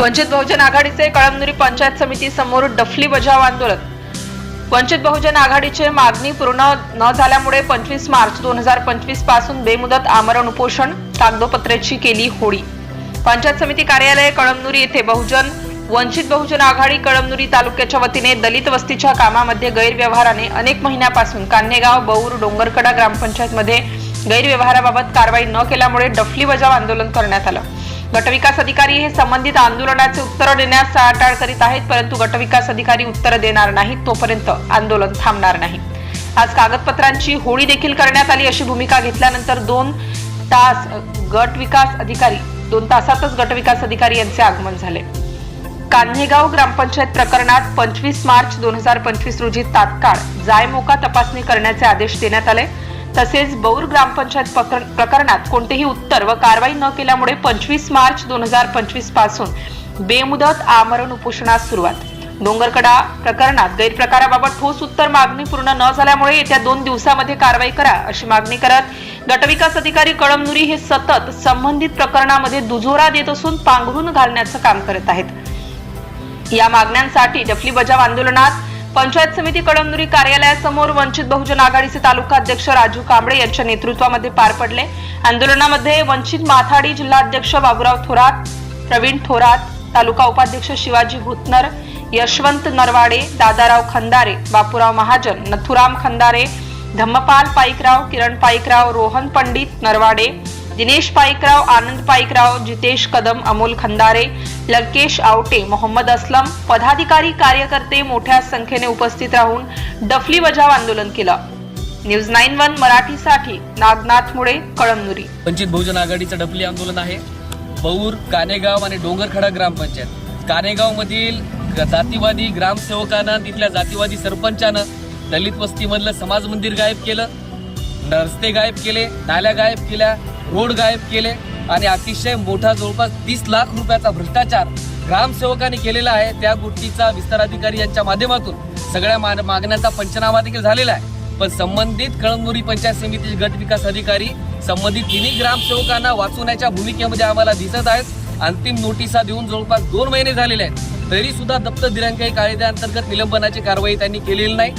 वंचित बहुजन आघाडीचे कळमनुरी पंचायत समिती समोर डफली बजाव आंदोलन. वंचित बहुजन आघाडीचे मागणी पूर्ण न झाल्यामुळे पंचवीस मार्च दोन हजार पंचवीसपासून बेमुदत आमरण उपोषण कागदोपत्रेची केली होळी. पंचायत समिती कार्यालय कळमनुरी येथे बहुजन वंचित बहुजन आघाडी कळमनुरी तालुक्याच्या वतीने दलित वस्तीच्या कामामध्ये गैरव्यवहाराने अनेक महिन्यापासून कान्हेगाव बौर डोंगरकडा ग्रामपंचायतमध्ये गैरव्यवहाराबाबत कारवाई न केल्यामुळे डफली बजाव आंदोलन करण्यात आलं. गटविकास अधिकारी हे संबंधित आंदोलनाचे उत्तर देण्यास टाळाटाळ करीत आहेत परंतु गटविकास अधिकारी उत्तर देणार नाहीत तोपर्यंत आंदोलन थांबणार नाही. आज कागदपत्रांची होळी देखील करण्यात आली अशी भूमिका घेतल्यानंतर दोन तास गट विकास अधिकारी दोन तासातच गटविकास अधिकारी यांचे आगमन झाले. कान्हेगाव ग्रामपंचायत प्रकरणात पंचवीस मार्च दोन हजार पंचवीस रोजी तात्काळ जायमोका तपासणी करण्याचे आदेश देण्यात आले. तसेच बौर ग्रामपंचायत प्रकर- प्रकरणात कोणतेही उत्तर व कारवाई न केल्यामुळे पंचवीस मार्च दोन हजार पंचवीसपासून बेमुदत आमरण उपोषणास सुरुवात. डोंगरकडा प्रकरणात गैरप्रकाराबाबत ठोस उत्तर मागणी पूर्ण न झाल्यामुळे येत्या दोन दिवसामध्ये कारवाई करा अशी मागणी करत गटविकास अधिकारी कळमनुरी हे सतत संबंधित प्रकरणामध्ये दुजोरा देत असून पांघरून घालण्याचं काम करत आहेत. या मागण्यांसाठी डफली बजाव आंदोलनात पंचायत समिती कळमनुरी कार्यालयासमोर वंचित बहुजन आघाडीचे तालुका अध्यक्ष राजू कांबळे यांच्या नेतृत्वामध्ये पार पडले. आंदोलनामध्ये वंचित माथाडी जिल्हाध्यक्ष बाबुराव थोरात प्रवीण थोरात तालुका उपाध्यक्ष शिवाजी भुतनर यशवंत नरवाडे दादाराव खंदारे बापूराव महाजन नथुराम खंदारे धम्मपाल पाईकराव किरण पाईकराव रोहन पंडित नरवाडे दिनेश पाईकराव आनंद पाईकराव जितेश कदम अमोल खंदारे लंकेश आवटे मोहम्मद असलम पदाधिकारी कार्यकर्ते मोठ्या संख्येने उपस्थित राहून डफली बजाव आंदोलन केलं. न्यूज नाईन वन मराठीसाठी नागनाथ मुळे कळमनुरी. वंचित बहुजन आघाडीचं डफली आंदोलन आहे. बौर कानेगाव आणि डोंगरखडा ग्रामपंचायत. कानेगाव मधील जातीवादी ग्रामसेवकांना तिथल्या जातीवादी सरपंचानं दलित वस्तीमधलं समाज मंदिर गायब केलं. रस्ते गायब केले नाल्या गायब केल्या. रोड गायब केले आणि अतिशय मोठा जवळपास तीस लाख रुपयाचा भ्रष्टाचार ग्रामसेवकांनी केलेला आहे. त्या गोष्टीचा विस्तार अधिकारी यांच्या माध्यमातून सगळ्या मा- मागण्यांचा पंचनामा देखील झालेला आहे. पण संबंधित कळमनुरी पंचायत समितीचे गट विकास अधिकारी संबंधित तिन्ही ग्रामसेवकांना वाचवण्याच्या भूमिकेमध्ये आम्हाला दिसत आहेत. अंतिम नोटिसा देऊन जवळपास दोन महिने झालेले आहेत. तरी सुद्धा दप्त दिनांक कायद्याअंतर्गत निलंबनाची कारवाई त्यांनी केलेली नाही.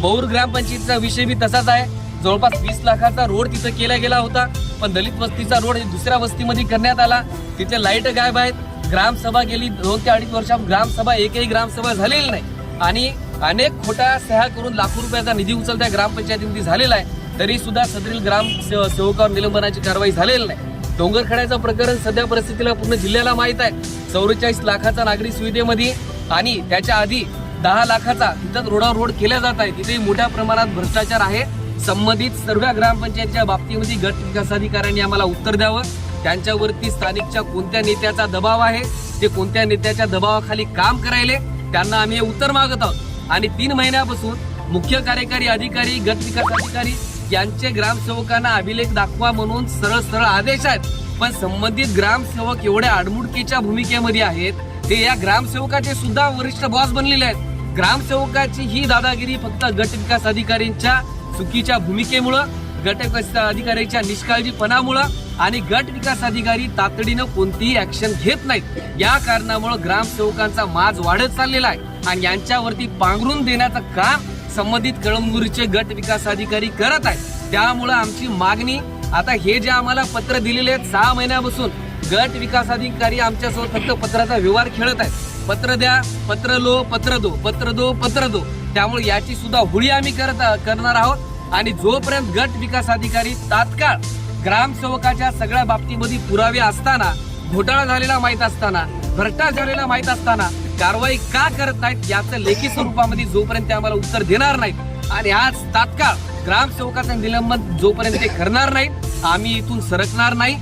बौर ग्रामपंचायतीचा विषय बी तसाच आहे. जवळपास वीस लाखाचा रोड तिथं केला गेला होता पण दलित वस्तीचा रोड दुसऱ्या वस्तीमध्ये करण्यात आला. तिथे लाइट गायब आहेत. ग्रामसभा गेली दोन ते अडीच वर्षात ग्रामसभा एकही ग्रामसभा झालेली नाही. आणि अनेक खोट्या सह्या करून लाखो रुपयाचा निधी उचल त्या ग्रामपंचायतीमध्ये झालेला आहे. तरी सुद्धा सदरील ग्राम सेवकावर निलंबनाची कारवाई झालेली नाही. डोंगरखड्याचं प्रकरण सध्या परिस्थितीला पूर्ण जिल्ह्याला माहीत आहे. चौवेचाळीस लाखाचा नागरी सुविधेमध्ये आणि त्याच्या आधी दहा लाखाचा तिथं रोडावर रोड केला जात आहे. तिथे मोठ्या प्रमाणात भ्रष्टाचार आहे. संबंधित सर्व ग्रामपंचायतच्या बाबतीमध्ये गट विकास अधिकाऱ्यांनी आम्हाला उत्तर द्यावं. त्यांच्यावरती स्थानिकच्या कोणत्या नेत्याचा दबाव आहे ते कोणत्या नेत्याच्या दबावाखाली काम करायले त्यांना आम्ही हे उत्तर मागत आहोत. आणि तीन महिन्यापासून मुख्य कार्यकारी अधिकारी गट विकास अधिकारी यांचे ग्रामसेवकांना अभिलेख दाखवा म्हणून सरळ सरळ आदेश आहेत. पण संबंधित ग्रामसेवक एवढ्या आडमुडकीच्या भूमिकेमध्ये आहेत ते या ग्रामसेवकाचे सुद्धा वरिष्ठ बॉस बनलेले आहेत. ग्रामसेवकाची ही दादागिरी फक्त गट विकास अधिकाऱ्यांच्या चुकीच्या भूमिकेमुळं गट विकास अधिकाऱ्याच्या निष्काळजीपणामुळं आणि गट विकास अधिकारी तातडीनं कोणतीही ऍक्शन घेत नाहीत. या कारणामुळं ग्रामसेवकांचा माज वाढत चाललेला आहे आणि यांच्यावरती पांघरून देण्याचं काम संबंधित कळमनुरीचे गट विकास अधिकारी करत आहेत. त्यामुळं आमची मागणी आता हे जे आम्हाला पत्र दिलेले आहेत सहा महिन्यापासून गट विकास अधिकारी आमच्यासोबत फक्त पत्राचा व्यवहार खेळत आहेत. पत्र द्या पत्र लो पत्र दो पत्र दो पत्र दो. त्यामुळे याची सुद्धा होळी आम्ही करत करणार आहोत. आणि जोपर्यंत गट विकास अधिकारी तात्काळ ग्रामसेवकाच्या सगळ्या बाबतीमध्ये पुरावे असताना घोटाळा झालेला माहीत असताना भ्रष्टाचार झालेला माहीत असताना कारवाई का करत नाहीत याचं लेखी स्वरूपामध्ये जोपर्यंत ते आम्हाला उत्तर देणार नाहीत आणि आज तात्काळ ग्रामसेवकाचं निलंबन जोपर्यंत ते करणार नाहीत आम्ही इथून सरकणार नाही.